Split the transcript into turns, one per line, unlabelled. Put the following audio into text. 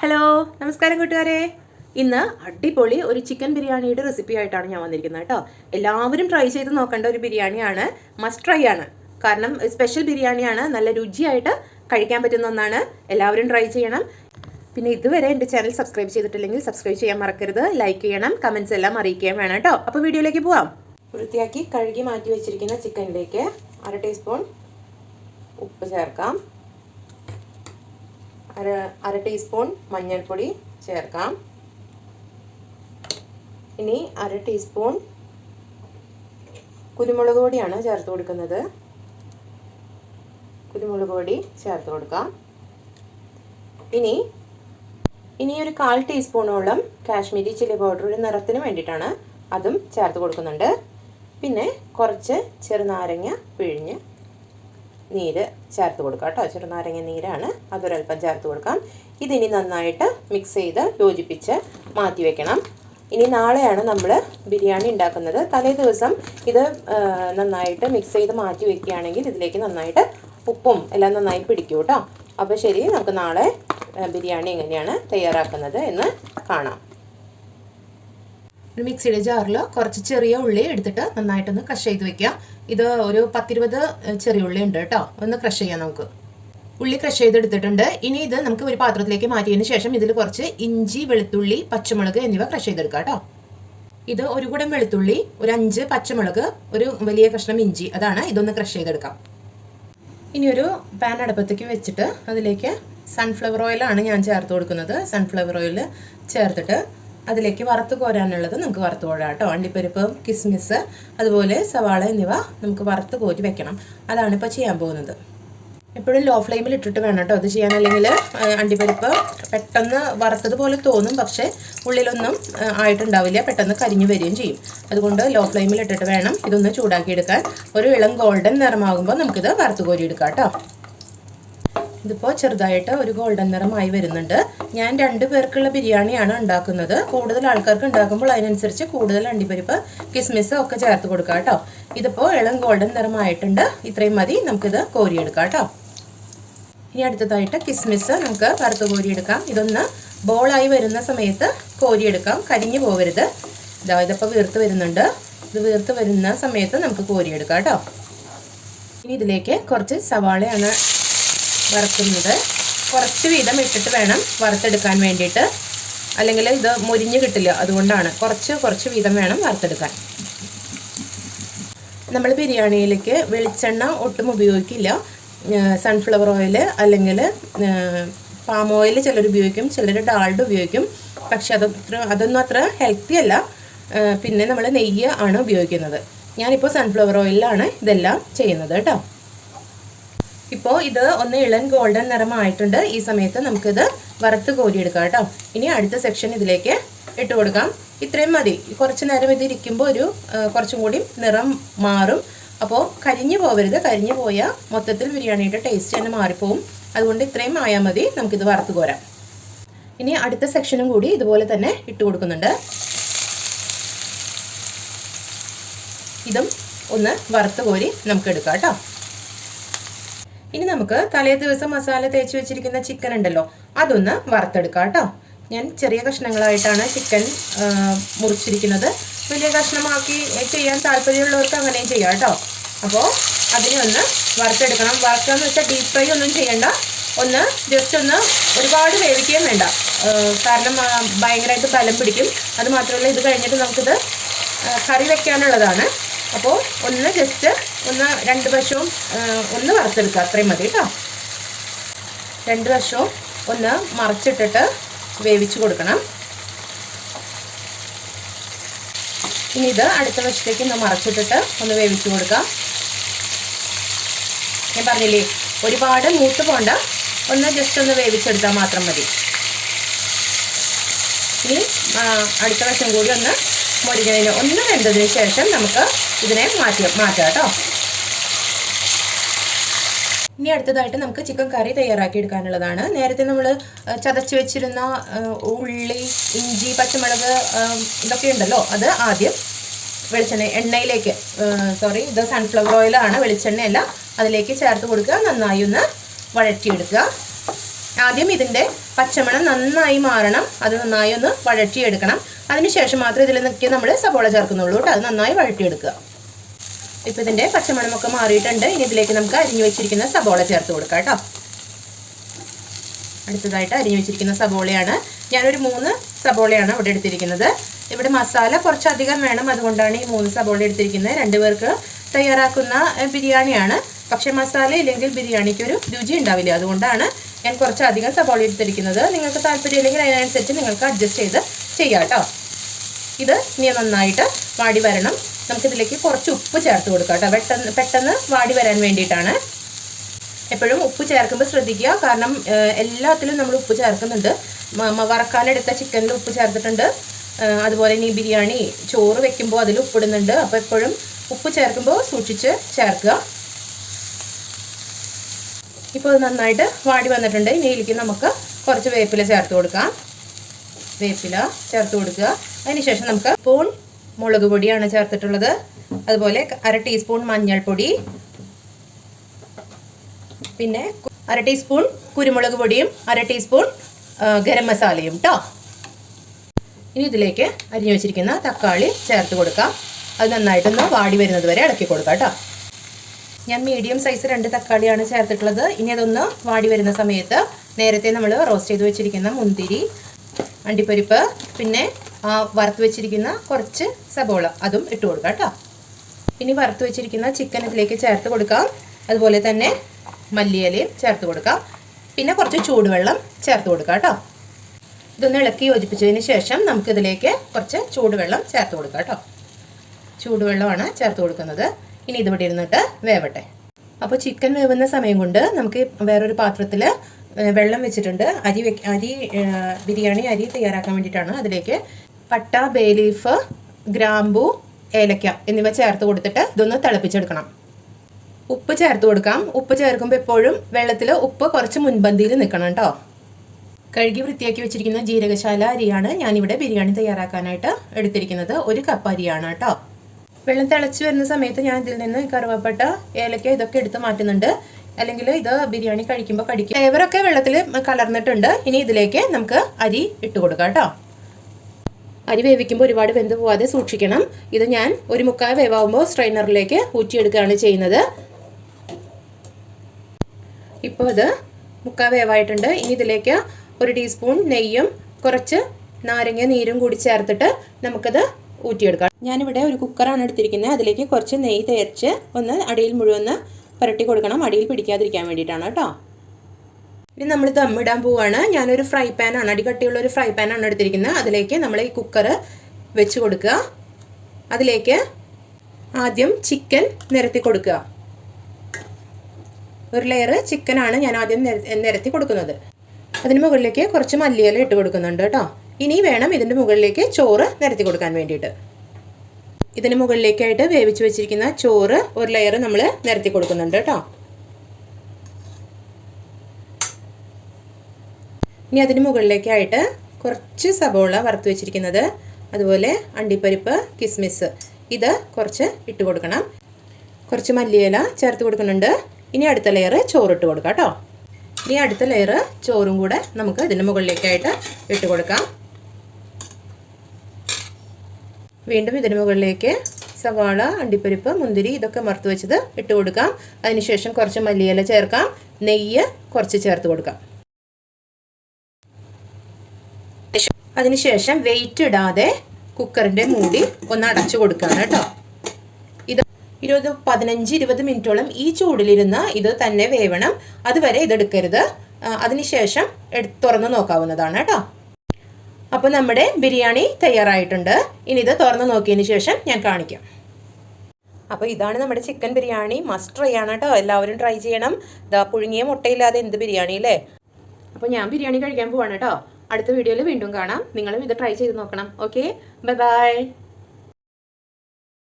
Hello നമസ്കാരം കൂട്ടുകാരെ. ഇന്ന് അടിപൊളി ഒരു ചിക്കൻ ബിരിയാണിയുടെ റെസിപ്പി ആയിട്ടാണ് ഞാൻ വന്നിരിക്കുന്നത് കേട്ടോ. എല്ലാവരും ട്രൈ ചെയ്ത് നോക്കേണ്ട ഒരു ബിരിയാണിയാണ് മസ്റ്റ് ട്രൈ ആണ്. കാരണം സ്പെഷ്യൽ ബിരിയാണിയാണ് നല്ല രുചിയായിട്ട് കഴിക്കാൻ പറ്റുന്ന ഒന്നാണ്. എല്ലാവരും ട്രൈ ചെയ്യണം. പിന്നെ ഇതുവരെ എന്റെ ചാനൽ സബ്സ്ക്രൈബ് ചെയ്തിട്ടില്ലെങ്കിൽ സബ്സ്ക്രൈബ് ചെയ്യാൻ മറക്കരുത്. ലൈക്ക് ചെയ്യണം കമൻസ് എല്ലാം അറിയിക്കുകയും വേണം കേട്ടോ. അപ്പോൾ വീഡിയോയിലേക്ക് പോവാം. വൃത്തിയാക്കി കഴുകി മാറ്റി വെച്ചിരിക്കുന്ന ചിക്കനിലേക്ക് അര ടീസ്പൂൺ ഉപ്പ് ചേർക്കാം. അര അര ടീസ്പൂൺ മഞ്ഞൾപ്പൊടി ചേർക്കാം. ഇനി അര ടീസ്പൂൺ കുരുമുളക് പൊടിയാണ് ചേർത്ത് കൊടുക്കുന്നത്. കുരുമുളക് പൊടി ചേർത്ത് കൊടുക്കാം. ഇനി ഇനി ഒരു കാൽ ടീസ്പൂണോളം കാശ്മീരി ചില്ലി പൗഡർ ഒരു നിറത്തിന് വേണ്ടിയിട്ടാണ് അതും ചേർത്ത് കൊടുക്കുന്നുണ്ട്. പിന്നെ കുറച്ച് ചെറുനാരങ്ങ പിഴിഞ്ഞ് നീര് ചേർത്ത് കൊടുക്കാം കേട്ടോ. ചെറുനാരങ്ങ നീരാണ്. അതൊരല്പം ചേർത്ത് കൊടുക്കാം. ഇതിനി നന്നായിട്ട് മിക്സ് ചെയ്ത് യോജിപ്പിച്ച് മാറ്റി വെക്കണം. ഇനി നാളെയാണ് നമ്മൾ ബിരിയാണി ഉണ്ടാക്കുന്നത്. തലേ ദിവസം ഇത് നന്നായിട്ട് മിക്സ് ചെയ്ത് മാറ്റി വെക്കുകയാണെങ്കിൽ ഇതിലേക്ക് നന്നായിട്ട് ഉപ്പും എല്ലാം നന്നായി പിടിക്കും കേട്ടോ. അപ്പോൾ ശരി നമുക്ക് നാളെ ബിരിയാണി എങ്ങനെയാണ് തയ്യാറാക്കുന്നത് എന്ന് കാണാം. ഒരു മിക്സിയുടെ ജാറിൽ കുറച്ച് ചെറിയ ഉള്ളി എടുത്തിട്ട് നന്നായിട്ടൊന്ന് ക്രഷ് ചെയ്ത് വെക്കുക. ഇത് ഒരു പത്തിരുപത് ചെറിയ ഉള്ളി ഉണ്ട് കേട്ടോ. ഒന്ന് ക്രഷ് ചെയ്യാം നമുക്ക്. ഉള്ളി ക്രഷ് ചെയ്തെടുത്തിട്ടുണ്ട്. ഇനി ഇത് നമുക്ക് ഒരു പാത്രത്തിലേക്ക് മാറ്റിയതിന് ശേഷം ഇതിൽ കുറച്ച് ഇഞ്ചി വെളുത്തുള്ളി പച്ചമുളക് എന്നിവ ക്രഷ് ചെയ്തെടുക്കാം കേട്ടോ. ഇത് ഒരു കുടം വെളുത്തുള്ളി ഒരു അഞ്ച് പച്ചമുളക് ഒരു വലിയ കഷ്ണം ഇഞ്ചി അതാണ് ഇതൊന്ന് ക്രഷ് ചെയ്തെടുക്കാം. ഇനി ഒരു പാൻ അടുപ്പത്തേക്ക് വെച്ചിട്ട് അതിലേക്ക് സൺഫ്ലവർ ഓയിലാണ് ഞാൻ ചേർത്ത് കൊടുക്കുന്നത്. സൺഫ്ലവർ ഓയിൽ ചേർത്തിട്ട് അതിലേക്ക് വറുത്ത് കോരാനുള്ളത് നമുക്ക് വറുത്ത് കോരാം കേട്ടോ. അണ്ടിപ്പരിപ്പ് കിസ്മിസ് അതുപോലെ സവാള എന്നിവ നമുക്ക് വറുത്ത് കോരി വെക്കണം. അതാണ് ഇപ്പോൾ ചെയ്യാൻ പോകുന്നത്. എപ്പോഴും ലോ ഫ്ലെയിമിൽ ഇട്ടിട്ട് വേണം കേട്ടോ. അത് ചെയ്യാൻ അല്ലെങ്കിൽ അണ്ടിപ്പരിപ്പ് പെട്ടെന്ന് വറുത്തതുപോലെ തോന്നും പക്ഷേ ഉള്ളിലൊന്നും ആയിട്ടുണ്ടാവില്ല. പെട്ടെന്ന് കരിഞ്ഞു വരികയും ചെയ്യും. അതുകൊണ്ട് ലോ ഫ്ലെയിമിൽ ഇട്ടിട്ട് വേണം ഇതൊന്ന് ചൂടാക്കിയെടുക്കാൻ. ഒരു ഇളം ഗോൾഡൻ നിറമാകുമ്പോൾ നമുക്കിത് വറുത്ത് കോരി എടുക്കാം കേട്ടോ. ഇതിപ്പോൾ ചെറുതായിട്ട് ഒരു ഗോൾഡൻ നിറമായി വരുന്നുണ്ട്. ഞാൻ രണ്ട് പേർക്കുള്ള ബിരിയാണിയാണ് ഉണ്ടാക്കുന്നത്. കൂടുതൽ ആൾക്കാർക്ക് ഉണ്ടാക്കുമ്പോൾ അതിനനുസരിച്ച് കൂടുതൽ അണ്ടിപ്പരിപ്പ് കിസ്മിസ് ഒക്കെ ചേർത്ത് കൊടുക്കാം കേട്ടോ. ഇതിപ്പോൾ ഇളം ഗോൾഡൻ നിറമായിട്ടുണ്ട്. ഇത്രയും മതി. നമുക്കിത് കോരിയെടുക്കാം കേട്ടോ. ഇനി അടുത്തതായിട്ട് കിസ്മിസ് നമുക്ക് വറുത്ത് കോരിയെടുക്കാം. ഇതൊന്ന് ബോളായി വരുന്ന സമയത്ത് കോരിയെടുക്കാം. കരിഞ്ഞു പോകരുത് ഇതാ ഇതിപ്പോൾ വീർത്ത് വരുന്നുണ്ട്. ഇത് വീർത്ത് വരുന്ന സമയത്ത് നമുക്ക് കോരിയെടുക്കാം കേട്ടോ. ഇനി ഇതിലേക്ക് കുറച്ച് സവാളയാണ് വറുക്കുന്നത്. കുറച്ച് വീതം ഇട്ടിട്ട് വേണം വറുത്തെടുക്കാൻ വേണ്ടിയിട്ട്. അല്ലെങ്കിൽ ഇത് മുരിഞ്ഞ് കിട്ടില്ല അതുകൊണ്ടാണ്. കുറച്ച് കുറച്ച് വീതം വേണം വറുത്തെടുക്കാൻ. നമ്മൾ ബിരിയാണിയിലേക്ക് വെളിച്ചെണ്ണ ഒട്ടും ഉപയോഗിക്കില്ല. സൺഫ്ലവർ ഓയിൽ അല്ലെങ്കിൽ പാം ഓയിൽ ചിലർ ഉപയോഗിക്കും ചിലർ ഡാൾഡ് ഉപയോഗിക്കും. പക്ഷെ അതത്ര അതൊന്നും അത്ര ഹെൽത്തി അല്ല. പിന്നെ നമ്മൾ നെയ്യ് ആണ് ഉപയോഗിക്കുന്നത്. ഞാനിപ്പോൾ സൺഫ്ലവർ ഓയിലാണ് ഇതെല്ലാം ചെയ്യുന്നത് കേട്ടോ. ഇപ്പോൾ ഇത് ഒന്ന് ഇളൻ ഗോൾഡൻ നിറമായിട്ടുണ്ട്. ഈ സമയത്ത് നമുക്കിത് വറുത്ത് കോരിയെടുക്കാം കേട്ടോ. ഇനി അടുത്ത സെക്ഷൻ ഇതിലേക്ക് ഇട്ട് കൊടുക്കാം. ഇത്രയും മതി. കുറച്ച് നേരം ഇത് ഇരിക്കുമ്പോൾ ഒരു കുറച്ചും കൂടി നിറം മാറും. അപ്പോൾ കരിഞ്ഞു പോകരുത് കരിഞ്ഞു പോയാൽ മൊത്തത്തിൽ ബിരിയാണിയുടെ ടേസ്റ്റ് തന്നെ മാറിപ്പോവും. അതുകൊണ്ട് ഇത്രയും ആയാൽ മതി. നമുക്കിത് വറുത്ത് കോരാം. ഇനി അടുത്ത സെക്ഷനും കൂടി ഇതുപോലെ തന്നെ ഇട്ട് കൊടുക്കുന്നുണ്ട്. ഇതും ഒന്ന് വറുത്ത് കോരി നമുക്ക് എടുക്കാം കേട്ടോ. ഇനി നമുക്ക് തലേ ദിവസം മസാല തേച്ച് വെച്ചിരിക്കുന്ന ചിക്കൻ ഉണ്ടല്ലോ അതൊന്ന് വറുത്തെടുക്കാം കേട്ടോ. ഞാൻ ചെറിയ കഷ്ണങ്ങളായിട്ടാണ് ചിക്കൻ മുറിച്ചിരിക്കുന്നത്. വലിയ കഷ്ണമാക്കി ചെയ്യാൻ താല്പര്യമുള്ളവർക്ക് അങ്ങനെയും ചെയ്യാം കേട്ടോ. അപ്പോൾ അതിനെ ഒന്ന് വറുത്തെടുക്കണം. വറുക്കുക എന്ന് വെച്ചാൽ ഡീപ്പ് ഫ്രൈ ഒന്നും ചെയ്യണ്ട. ഒന്ന് ജസ്റ്റ് ഒന്ന് ഒരുപാട് വേവിക്കുകയും വേണ്ട. കാരണം ഭയങ്കരമായിട്ട് ബലം പിടിക്കും. അത് മാത്രമല്ല ഇത് കഴിഞ്ഞിട്ട് നമുക്കിത് കറി വെക്കാനുള്ളതാണ്. അപ്പോൾ ഒന്ന് ജസ്റ്റ് ഒന്ന് രണ്ട് വശവും ഒന്ന് വറുത്തെടുക്കുക. അത്രയും മതി കേട്ടോ രണ്ട് വശവും ഒന്ന് മറിച്ചിട്ടിട്ട് വേവിച്ച് കൊടുക്കണം. ഇനി ഇത് അടുത്ത വശത്തേക്ക് ഒന്ന് മറച്ചിട്ടിട്ട് ഒന്ന് വേവിച്ച് കൊടുക്കാം. ഞാൻ പറഞ്ഞില്ലേ ഒരുപാട് മൂത്ത് പോണ്ട. ഒന്ന് ജസ്റ്റ് ഒന്ന് വേവിച്ചെടുത്താൽ മാത്രം മതി. ഇനി അടുത്ത വശം കൂടി ഒന്ന് മുരിഞ്ഞതിന് ഒന്ന് വെന്തതിന് ശേഷം നമുക്ക് ഇതിനെ മാറ്റി മാറ്റാം കേട്ടോ. ഇനി അടുത്തതായിട്ട് നമുക്ക് ചിക്കൻ കറി തയ്യാറാക്കി എടുക്കാനുള്ളതാണ് നേരത്തെ നമ്മൾ ചതച്ച് വെച്ചിരുന്ന ഉള്ളി ഇഞ്ചി പച്ചമുളക് ഇതൊക്കെ ഉണ്ടല്ലോ അത് ആദ്യം വെളിച്ചെണ്ണ എണ്ണയിലേക്ക് സോറി ഇത് സൺഫ്ലവർ ഓയിലാണ് വെളിച്ചെണ്ണയല്ല അതിലേക്ക് ചേർത്ത് കൊടുക്കുക. നന്നായി ഒന്ന് വഴറ്റിയെടുക്കുക. ആദ്യം ഇതിന്റെ പച്ചമണം നന്നായി മാറണം. അത് നന്നായി ഒന്ന് വഴറ്റിയെടുക്കണം. അതിനുശേഷം മാത്രം ഇതിൽ നിൽക്കി നമ്മൾ സബോള ചേർക്കുന്നുള്ളൂ കേട്ടോ. അത് നന്നായി വഴറ്റിയെടുക്കുക. ഇപ്പോൾ ഇതിന്റെ പച്ചമണമൊക്കെ മാറിയിട്ടുണ്ട്. ഇനി ഇതിലേക്ക് നമുക്ക് അരിഞ്ഞു വെച്ചിരിക്കുന്ന സബോള ചേർത്ത് കൊടുക്കാം കേട്ടോ. അടുത്തതായിട്ട് അരിഞ്ഞു വെച്ചിരിക്കുന്ന സബോളയാണ് ഞാനൊരു മൂന്ന് സബോളയാണ് ഇവിടെ എടുത്തിരിക്കുന്നത്. ഇവിടെ മസാല കുറച്ചധികം വേണം. അതുകൊണ്ടാണ് ഈ മൂന്ന് സബോള എടുത്തിരിക്കുന്നത്. രണ്ടുപേർക്ക് തയ്യാറാക്കുന്ന ബിരിയാണിയാണ്. പക്ഷേ മസാല ഇല്ലെങ്കിൽ ബിരിയാണിക്ക് ഒരു രുചി ഉണ്ടാവില്ല. അതുകൊണ്ടാണ് ഞാൻ കുറച്ചധികം സബോള എടുത്തിരിക്കുന്നത്. നിങ്ങൾക്ക് താല്പര്യമില്ലെങ്കിൽ അതിനനുസരിച്ച് നിങ്ങൾക്ക് അഡ്ജസ്റ്റ് ചെയ്ത് ചെയ്യാം കേട്ടോ. ഇത് ഇനി നന്നായിട്ട് വാടി വരണം. നമുക്കിതിലേക്ക് കുറച്ച് ഉപ്പ് ചേർത്ത് കൊടുക്കാം കേട്ടോ. പെട്ടെന്ന് പെട്ടെന്ന് വാടി വരാൻ വേണ്ടിയിട്ടാണ്. എപ്പോഴും ഉപ്പ് ചേർക്കുമ്പോൾ ശ്രദ്ധിക്കുക. കാരണം എല്ലാത്തിലും നമ്മൾ ഉപ്പ് ചേർക്കുന്നുണ്ട്. വറക്കാനെടുത്ത ചിക്കനിൽ ഉപ്പ് ചേർത്തിട്ടുണ്ട്. അതുപോലെ ഇനി ബിരിയാണി ചോറ് വെക്കുമ്പോൾ അതിൽ ഉപ്പിടുന്നുണ്ട്. അപ്പോൾ എപ്പോഴും ഉപ്പ് ചേർക്കുമ്പോൾ സൂക്ഷിച്ച് ചേർക്കുക. ഇപ്പോൾ ഇത് നന്നായിട്ട് വാടി വന്നിട്ടുണ്ട്. ഇനി ഇതിലേക്ക് നമുക്ക് കുറച്ച് വേപ്പില ചേർത്ത് കൊടുക്കാം. വേപ്പില ചേർത്ത് കൊടുക്കുക. അതിനുശേഷം നമുക്ക് സ്പൂൺ മുളക് പൊടിയാണ് ചേർത്തിട്ടുള്ളത്. അതുപോലെ അര ടീസ്പൂൺ മഞ്ഞൾപ്പൊടി. പിന്നെ അര ടീസ്പൂൺ കുരുമുളക് പൊടിയും അര ടീസ്പൂൺ ഗരം മസാലയും കേട്ടോ ഇനി ഇതിലേക്ക് അരിഞ്ഞു വെച്ചിരിക്കുന്ന തക്കാളി ചേർത്ത് കൊടുക്കാം. അത് നന്നായിട്ടൊന്ന് വാടി വരുന്നത് വരെ ഇളക്കി കൊടുക്കാം കേട്ടോ ഞാൻ മീഡിയം സൈസ് രണ്ട് തക്കാളിയാണ് ചേർത്തിട്ടുള്ളത്. ഇനി അതൊന്ന് വാടി വരുന്ന സമയത്ത് നേരത്തെ നമ്മൾ റോസ്റ്റ് ചെയ്ത് വെച്ചിരിക്കുന്ന മുന്തിരി അണ്ടിപ്പരിപ്പ് പിന്നെ വറുത്ത് വെച്ചിരിക്കുന്ന കുറച്ച് സബോള അതും ഇട്ട് കൊടുക്കാം കേട്ടോ. ഇനി വറുത്ത് വെച്ചിരിക്കുന്ന ചിക്കൻ ഇതിലേക്ക് ചേർത്ത് കൊടുക്കാം. അതുപോലെ തന്നെ മല്ലിയിലയും ചേർത്ത് കൊടുക്കാം. പിന്നെ കുറച്ച് ചൂടുവെള്ളം ചേർത്ത് കൊടുക്കാം കേട്ടോ. ഇതൊന്ന് ഇളക്കി യോജിപ്പിച്ചതിന് ശേഷം നമുക്കിതിലേക്ക് കുറച്ച് ചൂടുവെള്ളം ചേർത്ത് കൊടുക്കാം കേട്ടോ. ചൂടുവെള്ളമാണ് ചേർത്ത് കൊടുക്കുന്നത്. ഇനി ഇതിവിടെ ഇരുന്നിട്ട് വേവട്ടെ. അപ്പോൾ ചിക്കൻ വേവുന്ന സമയം കൊണ്ട് നമുക്ക് വേറൊരു പാത്രത്തിൽ വെള്ളം വെച്ചിട്ടുണ്ട്. അരി അരി ബിരിയാണി അരി തയ്യാറാക്കാൻ വേണ്ടിയിട്ടാണ് അതിലേക്ക് പട്ട ബേലീഫ് ഗ്രാമ്പു ഏലക്ക എന്നിവ ചേർത്ത് കൊടുത്തിട്ട് ഇതൊന്ന് തിളപ്പിച്ചെടുക്കണം. ഉപ്പ് ചേർത്ത് കൊടുക്കാം. ഉപ്പ് ചേർക്കുമ്പോൾ എപ്പോഴും വെള്ളത്തിൽ ഉപ്പ് കുറച്ച് മുൻപന്തിയിൽ നിൽക്കണം കേട്ടോ കഴുകി വൃത്തിയാക്കി വെച്ചിരിക്കുന്ന ജീരകശാല അരിയാണ് ഞാനിവിടെ ബിരിയാണി തയ്യാറാക്കാനായിട്ട് എടുത്തിരിക്കുന്നത്. ഒരു കപ്പ് അരിയാണ് കേട്ടോ വെള്ളം തിളച്ച് വരുന്ന സമയത്ത് ഞാൻ ഇതിൽ നിന്ന് കറുവപ്പട്ട ഏലക്ക ഇതൊക്കെ എടുത്ത് മാറ്റുന്നുണ്ട്. അല്ലെങ്കിൽ ഇത് ബിരിയാണി കഴിക്കുമ്പോൾ കടിക്കും. ഫ്ലേവറൊക്കെ വെള്ളത്തിൽ കലർന്നിട്ടുണ്ട് ഇനി ഇതിലേക്ക് നമുക്ക് അരി ഇട്ട് കൊടുക്കാം കേട്ടോ. അരി വേവിക്കുമ്പോൾ ഒരുപാട് വെന്ത് പോവാതെ സൂക്ഷിക്കണം. ഇത് ഞാൻ ഒരു മുക്കാൽ വേവാകുമ്പോൾ സ്ട്രെയിനറിലേക്ക് ഊറ്റിയെടുക്കുകയാണ് ചെയ്യുന്നത്. ഇപ്പോൾ ഇത് മുക്കാൽ വേവായിട്ടുണ്ട്. ഇനി ഇതിലേക്ക് ഒരു ടീസ്പൂൺ നെയ്യും കുറച്ച് നാരങ്ങ നീരും കൂടി ചേർത്തിട്ട് നമുക്കത് ഊറ്റിയെടുക്കാം. ഞാനിവിടെ ഒരു കുക്കറാണ് എടുത്തിരിക്കുന്നത്. അതിലേക്ക് കുറച്ച് നെയ്യ് തേച്ച് ഒന്ന് അടിയിൽ മുഴുവൻ പുരട്ടി കൊടുക്കണം. അടിയിൽ പിടിക്കാതിരിക്കാൻ വേണ്ടിയിട്ടാണ് കേട്ടോ. ഇനി നമ്മൾ ദമ്മിടാൻ പോവുകയാണ് ഞാനൊരു ഫ്രൈ പാനാണ് അടികട്ടിയുള്ള ഒരു ഫ്രൈ പാനാണ് എടുത്തിരിക്കുന്നത്. അതിലേക്ക് നമ്മൾ ഈ കുക്കർ വെച്ച് കൊടുക്കുക. അതിലേക്ക് ആദ്യം ചിക്കൻ നിരത്തി കൊടുക്കുക. ഒരു ലെയർ ചിക്കനാണ് ഞാൻ ആദ്യം നിരത്തി കൊടുക്കുന്നത്. അതിന് മുകളിലേക്ക് കുറച്ച് മല്ലിയില ഇട്ട് കൊടുക്കുന്നുണ്ട് കേട്ടോ. ഇനി വേണം ഇതിന്റെ മുകളിലേക്ക് ചോറ് നിരത്തി കൊടുക്കാൻ വേണ്ടിയിട്ട്. ഇതിന് മുകളിലേക്കായിട്ട് വേവിച്ച് വെച്ചിരിക്കുന്ന ചോറ് ഒരു ലെയർ നമ്മൾ നിരത്തി കൊടുക്കുന്നുണ്ട് കേട്ടോ. ഇനി അതിന് മുകളിലേക്കായിട്ട് കുറച്ച് സബോള വറുത്ത് വെച്ചിരിക്കുന്നത് അതുപോലെ അണ്ടിപ്പരിപ്പ് കിസ്മിസ്. ഇത് കുറച്ച് ഇട്ട് കൊടുക്കണം. കുറച്ച് മല്ലിയില ചേർത്ത് കൊടുക്കുന്നുണ്ട്. ഇനി അടുത്ത ലെയർ ചോറിട്ട് കൊടുക്കാം കേട്ടോ. ഇനി അടുത്ത ലെയർ ചോറും കൂടെ നമുക്ക് ഇതിന് മുകളിലേക്കായിട്ട് ഇട്ട് കൊടുക്കാം. വീണ്ടും ഇതിന് മുകളിലേക്ക് സവാള അണ്ടിപ്പരിപ്പ് മുന്തിരി ഇതൊക്കെ വറുത്ത് വെച്ചത് ഇട്ട് കൊടുക്കാം. അതിനുശേഷം കുറച്ച് മല്ലിയില ചേർക്കാം. നെയ്യ് കുറച്ച് ചേർത്ത് കൊടുക്കാം. അതിനുശേഷം വെയിറ്റ് ഇടാതെ കുക്കറിന്റെ മൂടി ഒന്ന് അടച്ചു കൊടുക്കുകയാണ് കേട്ടോ. ഇത് ഇരുപത് പതിനഞ്ച് ഇരുപത് മിനിറ്റോളം ഈ ചൂടിലിരുന്ന് ഇത് തന്നെ വേവണം. അതുവരെ ഇതെടുക്കരുത്. അതിനുശേഷം തുറന്ന് നോക്കാവുന്നതാണ് കേട്ടോ. അപ്പോൾ നമ്മുടെ ബിരിയാണി തയ്യാറായിട്ടുണ്ട്. ഇനി ഇത് തുറന്ന് നോക്കിയതിന് ശേഷം ഞാൻ കാണിക്കാം. അപ്പോൾ ഇതാണ് നമ്മുടെ ചിക്കൻ ബിരിയാണി. മസ്റ്റ് ട്രൈ ആണ് കേട്ടോ. എല്ലാവരും ട്രൈ ചെയ്യണം. ഇതാ പുഴുങ്ങിയ മുട്ടയില്ലാതെ എന്ത് ബിരിയാണി അല്ലേ? അപ്പോൾ ഞാൻ ബിരിയാണി കഴിക്കാൻ പോവാണ് കേട്ടോ. അടുത്ത വീഡിയോയിൽ വീണ്ടും കാണാം. നിങ്ങളും ഇത് ട്രൈ ചെയ്ത് നോക്കണം. Okay bye bye